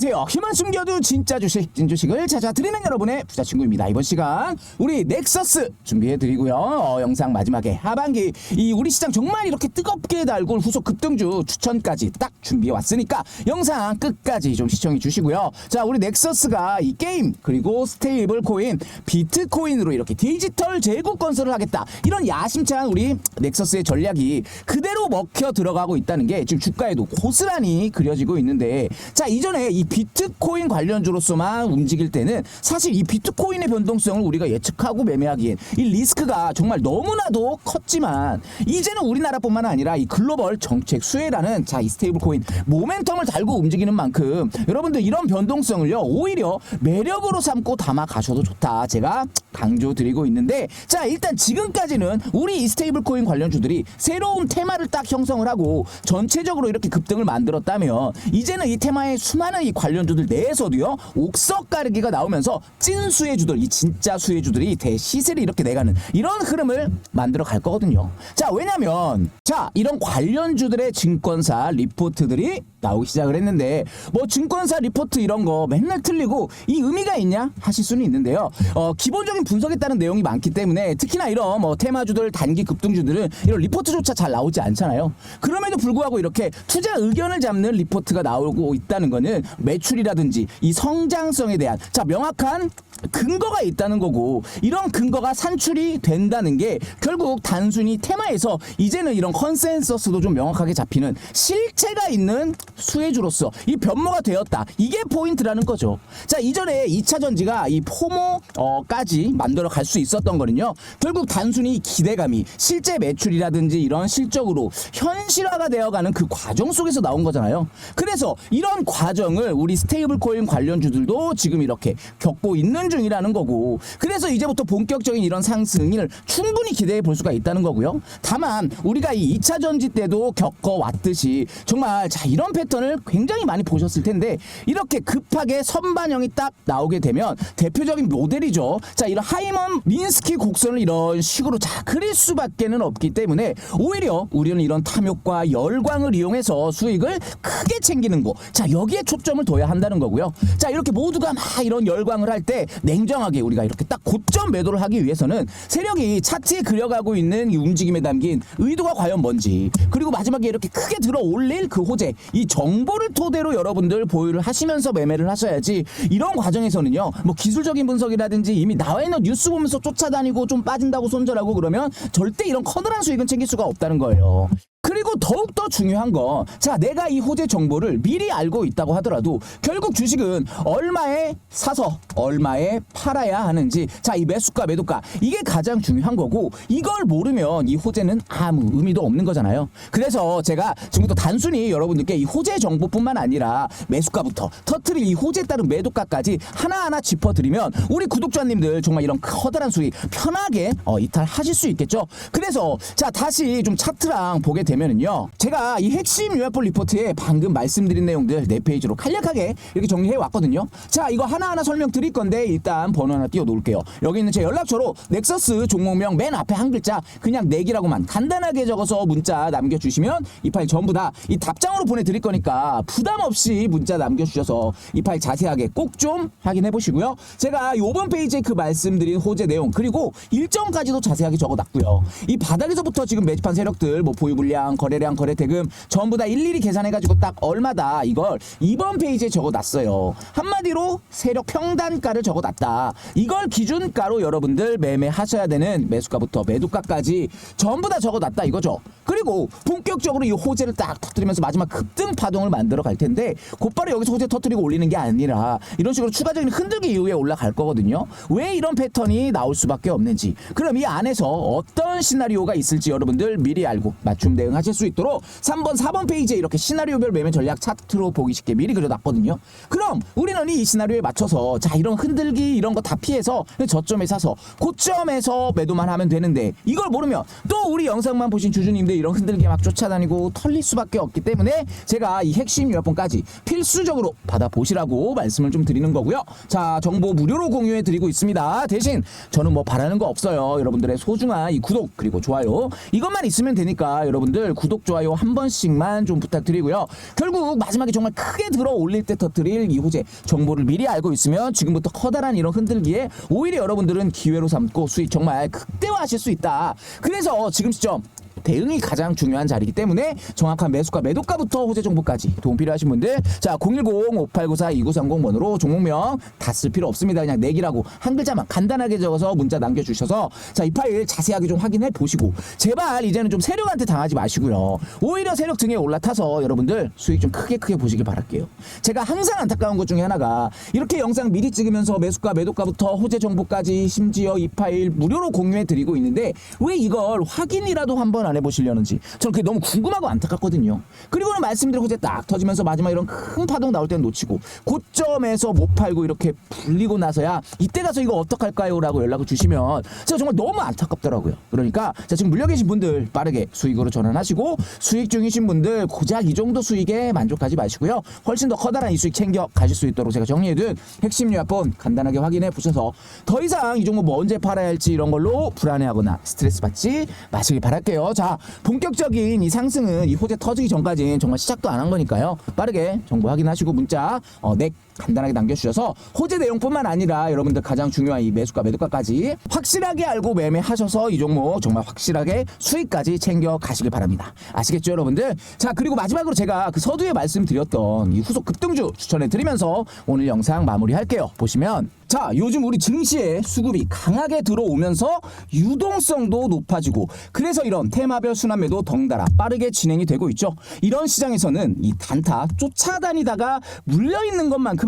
안녕하세요. 힘은 숨겨도 진짜 주식, 찐주식을 찾아드리는 여러분의 부자 친구입니다. 이번 시간 우리 넥서스 준비해드리고요. 어, 영상 마지막에 하반기 이 우리 시장 정말 이렇게 뜨겁게 달고 후속 급등주 추천까지 딱 준비해왔으니까 영상 끝까지 좀 시청해 주시고요. 자, 우리 넥서스가 이 게임 그리고 스테이블 코인, 비트코인으로 이렇게 디지털 제국 건설을 하겠다. 이런 야심찬 우리 넥서스의 전략이 그대로 먹혀 들어가고 있다는 게 지금 주가에도 고스란히 그려지고 있는데 자 이전에 이 비트코인 관련주로서만 움직일 때는 사실 이 비트코인의 변동성을 우리가 예측하고 매매하기엔 이 리스크가 정말 너무나도 컸지만 이제는 우리나라뿐만 아니라 이 글로벌 정책 수혜라는 자 이 스테이블 코인 모멘텀을 달고 움직이는 만큼 여러분들 이런 변동성을요 오히려 매력으로 삼고 담아 가셔도 좋다. 제가 강조드리고 있는데 자 일단 지금까지는 우리 이 스테이블 코인 관련주들이 새로운 테마를 딱 형성을 하고 전체적으로 이렇게 급등을 만들었다면 이제는 이 테마의 수많은 이 관련주들 내에서도요 옥석 가르기가 나오면서 찐 수혜주들 이 진짜 수혜주들이 대시세를 이렇게 내가는 이런 흐름을 만들어 갈 거거든요. 자 왜냐면 자 이런 관련주들의 증권사 리포트들이 나오기 시작을 했는데 뭐 증권사 리포트 이런 거 맨날 틀리고 이 의미가 있냐 하실 수는 있는데요. 어 기본적인 분석에 따른 내용이 많기 때문에 특히나 이런 뭐 테마주들 단기 급등주들은 이런 리포트조차 잘 나오지 않잖아요. 그럼에도 불구하고 이렇게 투자 의견을 잡는 리포트가 나오고 있다는 거는 매출이라든지 이 성장성에 대한 자 명확한 근거가 있다는 거고 이런 근거가 산출이 된다는 게 결국 단순히 테마에서 이제는 이런 컨센서스도 좀 명확하게 잡히는 실체가 있는 수혜주로서 이 변모가 되었다. 이게 포인트라는 거죠. 자 이전에 2차 전지가 이 포모까지 만들어 갈 수 있었던 거는요. 결국 단순히 기대감이 실제 매출이라든지 이런 실적으로 현실화가 되어가는 그 과정 속에서 나온 거잖아요. 그래서 이런 과정을 우리 스테이블 코인 관련주들도 지금 이렇게 겪고 있는 중이라는 거고 그래서 이제부터 본격적인 이런 상승을 충분히 기대해 볼 수가 있다는 거고요 다만 우리가 이 2차 전지 때도 겪어왔듯이 정말 자 이런 패턴을 굉장히 많이 보셨을 텐데 이렇게 급하게 선반영이 딱 나오게 되면 대표적인 모델이죠 자 이런 하이먼 민스키 곡선을 이런 식으로 자 그릴 수밖에는 없기 때문에 오히려 우리는 이런 탐욕과 열광을 이용해서 수익을 크게 챙기는 거. 자, 여기에 초점을 둬야 한다는 거고요. 자, 이렇게 모두가 막 이런 열광을 할 때 냉정하게 우리가 이렇게 딱 고점 매도를 하기 위해서는 세력이 차트에 그려가고 있는 이 움직임에 담긴 의도가 과연 뭔지 그리고 마지막에 이렇게 크게 들어 올릴 그 호재 이 정보를 토대로 여러분들 보유를 하시면서 매매를 하셔야지 이런 과정에서는요 뭐 기술적인 분석이라든지 이미 나와 있는 뉴스 보면서 쫓아다니고 좀 빠진다고 손절하고 그러면 절대 이런 커다란 수익은 챙길 수가 없다는 거예요. 그리고 더욱더 중요한 건, 자, 내가 이 호재 정보를 미리 알고 있다고 하더라도, 결국 주식은 얼마에 사서 얼마에 팔아야 하는지, 자, 이 매수가, 매도가, 이게 가장 중요한 거고, 이걸 모르면 이 호재는 아무 의미도 없는 거잖아요. 그래서 제가 지금부터 단순히 여러분들께 이 호재 정보뿐만 아니라 매수가부터 터트릴 이 호재에 따른 매도가까지 하나하나 짚어드리면, 우리 구독자님들 정말 이런 커다란 수익 편하게 어, 이탈하실 수 있겠죠. 그래서, 자, 다시 좀 차트랑 보게 되면 은요. 제가 이 핵심 요약본 리포트에 방금 말씀드린 내용들 네 페이지로 간략하게 이렇게 정리해 왔거든요. 자, 이거 하나하나 설명 드릴 건데 일단 번호 하나 띄워 놓을게요. 여기 있는 제 연락처로 넥서스 종목명 맨 앞에 한 글자 그냥 내기라고만 간단하게 적어서 문자 남겨 주시면 이 파일 전부 다 이 답장으로 보내 드릴 거니까 부담 없이 문자 남겨 주셔서 이 파일 자세하게 꼭 좀 확인해 보시고요. 제가 요번 페이지에 그 말씀드린 호재 내용 그리고 일정까지도 자세하게 적어 놨고요. 이 바닥에서부터 지금 매집한 세력들 뭐 보유 거래량, 거래 대금 전부 다 일일이 계산해 가지고 딱 얼마다 이걸 이번 페이지에 적어 놨어요. 한마디로 세력 평단가를 적어 놨다. 이걸 기준가로 여러분들 매매하셔야 되는 매수가부터 매도가까지 전부 다 적어 놨다 이거죠. 그리고 본격적으로 이 호재를 딱 터뜨리면서 마지막 급등 파동을 만들어 갈 텐데 곧바로 여기서 호재 터뜨리고 올리는 게 아니라 이런 식으로 추가적인 흔들기 이후에 올라갈 거거든요. 왜 이런 패턴이 나올 수밖에 없는지 그럼 이 안에서 어떤 시나리오가 있을지 여러분들 미리 알고 맞춤 대응 하실 수 있도록 3번, 4번 페이지에 이렇게 시나리오별 매매 전략 차트로 보기 쉽게 미리 그려놨거든요. 그럼 우리는 이 시나리오에 맞춰서 자 이런 흔들기 이런 거 다 피해서 저점에 사서 고점에서 매도만 하면 되는데 이걸 모르면 또 우리 영상만 보신 주주님들 이런 흔들기 막 쫓아다니고 털릴 수밖에 없기 때문에 제가 이 핵심 요약본까지 필수적으로 받아보시라고 말씀을 좀 드리는 거고요. 자 정보 무료로 공유해 드리고 있습니다. 대신 저는 뭐 바라는 거 없어요. 여러분들의 소중한 이 구독 그리고 좋아요 이것만 있으면 되니까 여러분들 여러분들 구독 좋아요 한 번씩만 좀 부탁드리고요. 결국 마지막에 정말 크게 들어 올릴 때 터뜨릴 이 호재 정보를 미리 알고 있으면 지금부터 커다란 이런 흔들기에 오히려 여러분들은 기회로 삼고 수익 정말 극대화하실 수 있다. 그래서 지금 시점 대응이 가장 중요한 자리이기 때문에 정확한 매수가 매도가부터 호재 정보까지 도움 필요하신 분들 자 010-5894-2930번으로 종목명 다 쓸 필요 없습니다. 그냥 내기라고 한 글자만 간단하게 적어서 문자 남겨주셔서 자 이 파일 자세하게 좀 확인해 보시고 제발 이제는 좀 세력한테 당하지 마시고요. 오히려 세력 등에 올라타서 여러분들 수익 좀 크게 크게 보시길 바랄게요. 제가 항상 안타까운 것 중에 하나가 이렇게 영상 미리 찍으면서 매수가 매도가부터 호재 정보까지 심지어 이 파일 무료로 공유해 드리고 있는데 왜 이걸 확인이라도 한번 안 해보시려는지 저는 그게 너무 궁금하고 안타깝거든요. 그리고는 말씀드린 호재 딱 터지면서 마지막 이런 큰 파동 나올 때는 놓치고 고점에서 못 팔고 이렇게 불리고 나서야 이때 가서 이거 어떡할까요? 라고 연락을 주시면 제가 정말 너무 안타깝더라고요. 그러니까 자 지금 물려 계신 분들 빠르게 수익으로 전환하시고 수익 중이신 분들 고작 이 정도 수익에 만족하지 마시고요. 훨씬 더 커다란 이 수익 챙겨 가실 수 있도록 제가 정리해둔 핵심 요약본 간단하게 확인해 보셔서 더 이상 이 종목 뭐 언제 팔아야 할지 이런 걸로 불안해하거나 스트레스 받지 마시길 바랄게요. 자 본격적인 이 상승은 이 호재 터지기 전까지는 정말 시작도 안 한 거니까요. 빠르게 정보 확인하시고 문자 어, 넥 간단하게 남겨주셔서 호재 내용뿐만 아니라 여러분들 가장 중요한 이 매수가 매도가까지 확실하게 알고 매매하셔서 이 종목 정말 확실하게 수익까지 챙겨 가시길 바랍니다. 아시겠죠 여러분들? 자 그리고 마지막으로 제가 그 서두에 말씀드렸던 이 후속 급등주 추천해 드리면서 오늘 영상 마무리할게요. 보시면 자 요즘 우리 증시에 수급이 강하게 들어오면서 유동성도 높아지고 그래서 이런 테마별 순환매도 덩달아 빠르게 진행이 되고 있죠. 이런 시장에서는 이 단타 쫓아다니다가 물려 있는 것만큼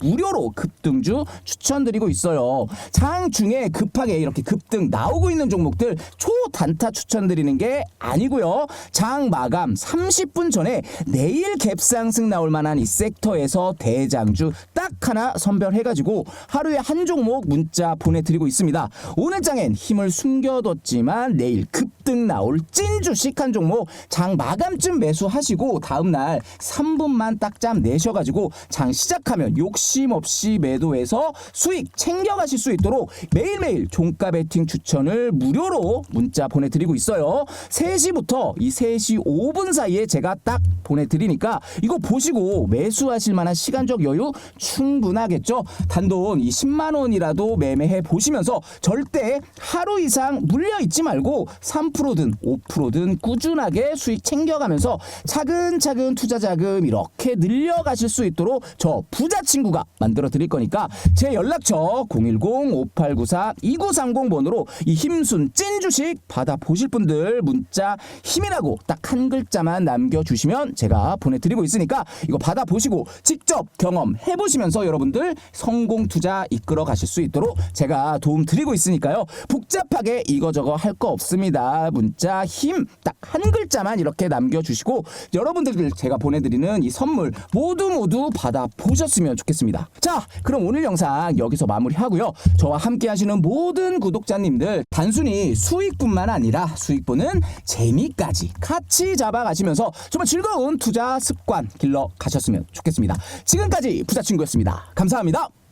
무료로 급등주 추천드리고 있어요. 장 중에 급하게 이렇게 급등 나오고 있는 종목들 초단타 추천드리는 게 아니고요. 장 마감 30분 전에 내일 갭상승 나올 만한 이 섹터에서 대장주 딱 하나 선별해가지고 하루에 한 종목 문자 보내드리고 있습니다. 오늘 장엔 힘을 숨겨뒀지만 내일 급 등 나올 찐 주식 한 종목 장 마감쯤 매수하시고 다음날 3분만 딱짬 내셔가지고 장 시작하면 욕심 없이 매도해서 수익 챙겨가실 수 있도록 매일매일 종가 베팅 추천을 무료로 문자 보내드리고 있어요. 3시부터 이 3시 5분 사이에 제가 딱 보내드리니까 이거 보시고 매수하실 만한 시간적 여유 충분하겠죠. 단돈 이 10만 원이라도 매매해 보시면서 절대 하루 이상 물려 있지 말고 3%든 5%든 꾸준하게 수익 챙겨가면서 차근차근 투자 자금 이렇게 늘려가실 수 있도록 저 부자 친구가 만들어 드릴 거니까 제 연락처 010-5894-2930번으로 이 힘순 찐 주식 받아 보실 분들 문자 힘이라고 딱 한 글자만 남겨주시면 제가 보내드리고 있으니까 이거 받아 보시고 직접 경험해 보시면서 여러분들 성공 투자 이끌어 가실 수 있도록 제가 도움 드리고 있으니까요. 복잡하게 이거저거 할 거 없습니다 문자 힘 딱 한 글자만 이렇게 남겨주시고 여러분들 제가 보내드리는 이 선물 모두 모두 받아 보셨으면 좋겠습니다. 자 그럼 오늘 영상 여기서 마무리하고요. 저와 함께 하시는 모든 구독자님들 단순히 수익뿐만 아니라 수익 보는 재미까지 같이 잡아가시면서 정말 즐거운 투자 습관 길러 가셨으면 좋겠습니다. 지금까지 부자친구였습니다. 감사합니다